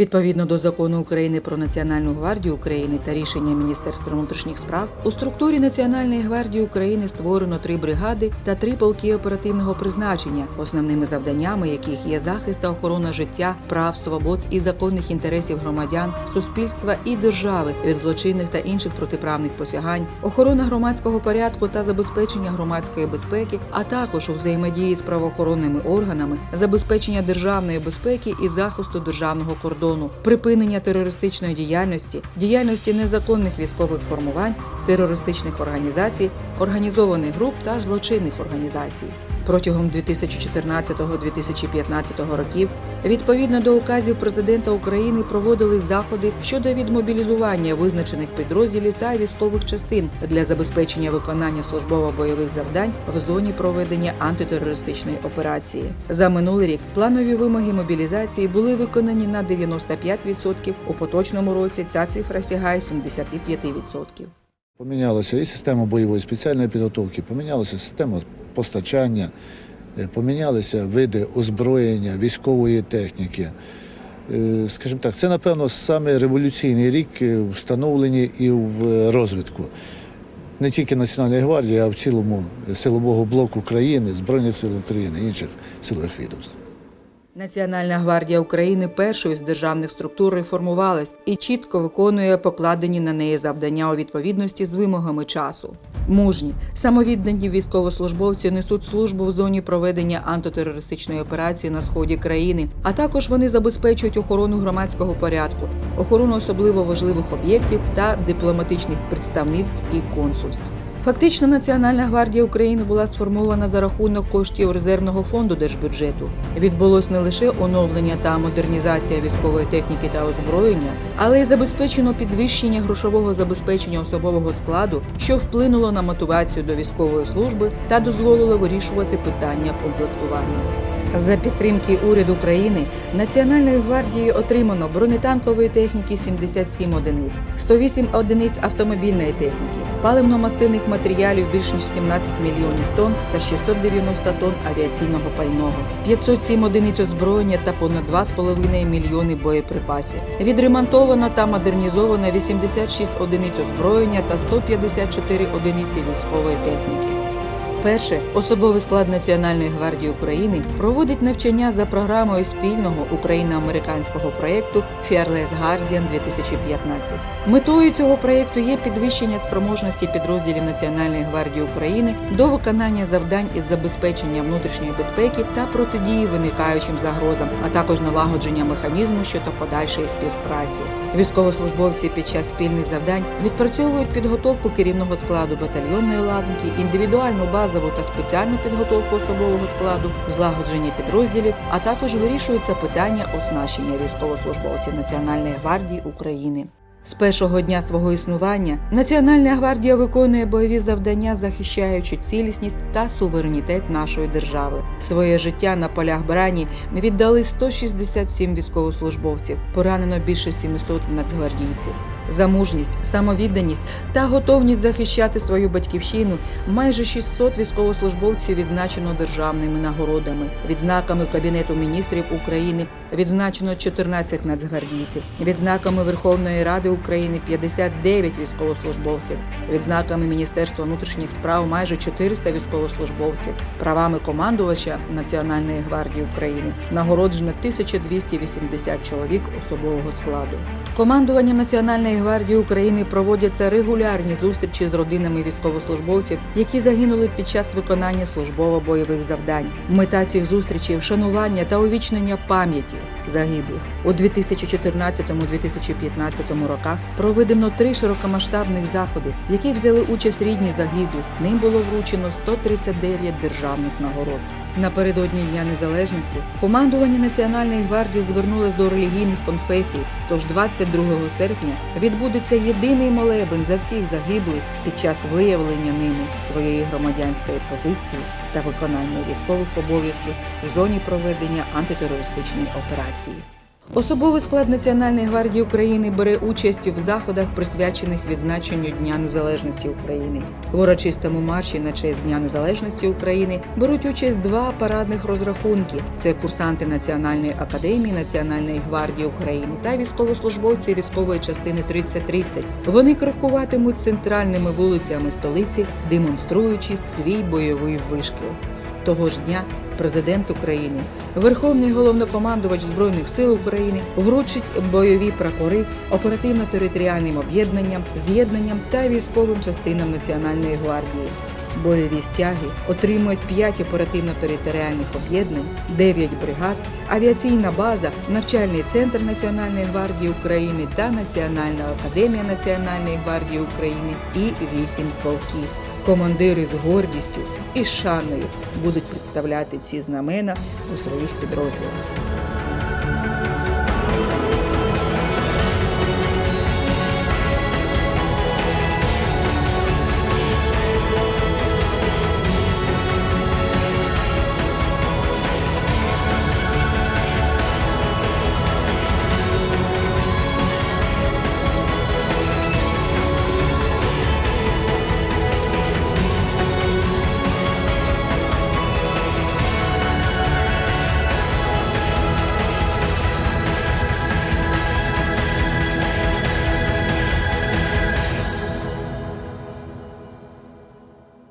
Відповідно до закону України про Національну гвардію України та рішення Міністерства внутрішніх справ у структурі Національної гвардії України створено три бригади та три полки оперативного призначення, основними завданнями яких є захист та охорона життя, прав, свобод і законних інтересів громадян, суспільства і держави від злочинних та інших протиправних посягань, охорона громадського порядку та забезпечення громадської безпеки, а також у взаємодії з правоохоронними органами, забезпечення державної безпеки і захисту державного кордону, припинення терористичної діяльності, діяльності незаконних військових формувань, терористичних організацій, організованих груп та злочинних організацій. Протягом 2014-2015 років, відповідно до указів президента України, проводились заходи щодо відмобілізування визначених підрозділів та військових частин для забезпечення виконання службово-бойових завдань в зоні проведення антитерористичної операції. За минулий рік планові вимоги мобілізації були виконані на 95%, У поточному році ця цифра сягає 75%. Помінялася і система бойової спеціальної підготовки, помінялася система постачання, е, помінялися види озброєння, військової техніки. Е, Скажімо так, це, напевно, саме революційний рік встановлені в встановленні і в е, розвитку. Не тільки Національної гвардії, а в цілому силового блоку країни, Збройних сил України, інших силових відомств. Національна гвардія України першою з державних структур реформувалась і чітко виконує покладені на неї завдання у відповідності з вимогами часу. Мужні, самовіддані військовослужбовці несуть службу в зоні проведення антитерористичної операції на сході країни, а також вони забезпечують охорону громадського порядку, охорону особливо важливих об'єктів та дипломатичних представництв і консульств. Фактично, Національна гвардія України була сформована за рахунок коштів резервного фонду держбюджету. Відбулось не лише оновлення та модернізація військової техніки та озброєння, але й забезпечено підвищення грошового забезпечення особового складу, що вплинуло на мотивацію до військової служби та дозволило вирішувати питання комплектування. За підтримки уряду країни Національною гвардією отримано бронетанкової техніки 77 одиниць, 108 одиниць автомобільної техніки, паливно-мастильних матеріалів більш ніж 17 мільйонів тонн та 690 тонн авіаційного пального, 507 одиниць озброєння та понад 2,5 мільйони боєприпасів. Відремонтовано та модернізовано 86 одиниць озброєння та 154 одиниці військової техніки. Перше особовий склад Національної гвардії України проводить навчання за програмою спільного україно-американського проєкту Fearless Guardian 2015. Метою цього проєкту є підвищення спроможності підрозділів Національної гвардії України до виконання завдань із забезпечення внутрішньої безпеки та протидії виникаючим загрозам, а також налагодження механізму щодо подальшої співпраці. Військовослужбовці під час спільних завдань відпрацьовують підготовку керівного складу батальйонної ладники, індивідуальну базову та спеціальну підготовку особового складу, злагодження підрозділів, а також вирішуються питання оснащення військовослужбовців Національної гвардії України. З першого дня свого існування Національна гвардія виконує бойові завдання, захищаючи цілісність та суверенітет нашої держави. Своє життя на полях брані віддали 167 військовослужбовців, поранено більше 700 нацгвардійців. За мужність, самовідданість та готовність захищати свою батьківщину майже 600 військовослужбовців відзначено державними нагородами, відзнаками Кабінету міністрів України відзначено 14 нацгвардійців, відзнаками Верховної Ради України 59 військовослужбовців, відзнаками Міністерства внутрішніх справ майже 400 військовослужбовців, правами командувача Національної гвардії України нагороджено 1280 чоловік особового складу. Командуванням Національної гвардії України проводяться регулярні зустрічі з родинами військовослужбовців, які загинули під час виконання службово-бойових завдань. Мета цих зустрічей вшанування та увічнення пам'яті загиблих у 2014-2015 роках. Проведено три широкомасштабних заходи, яких взяли участь рідні загиблих. Ним було вручено 139 державних нагород. Напередодні Дня Незалежності командування Національної гвардії звернулось до релігійних конфесій. Тож 22 серпня відбудеться єдиний молебен за всіх загиблих під час виявлення ними своєї громадянської позиції та виконання військових обов'язків в зоні проведення антитерористичної операції. Особовий склад Національної гвардії України бере участь в заходах, присвячених відзначенню Дня Незалежності України. В урочистому марші на честь Дня Незалежності України беруть участь два парадних розрахунки: це курсанти Національної академії Національної гвардії України та військовослужбовці військової частини 3030. Вони крокуватимуть центральними вулицями столиці, демонструючи свій бойовий вишкіл. Того ж дня президент України, Верховний головнокомандувач Збройних сил України вручить бойові прапори оперативно-територіальним об'єднанням, з'єднанням та військовим частинам Національної гвардії. Бойові стяги отримують 5 оперативно-територіальних об'єднань, 9 бригад, авіаційна база, навчальний центр Національної гвардії України та Національна академія Національної гвардії України і 8 полків. Командири з гордістю і шаною будуть представляти ці знамена у своїх підрозділах.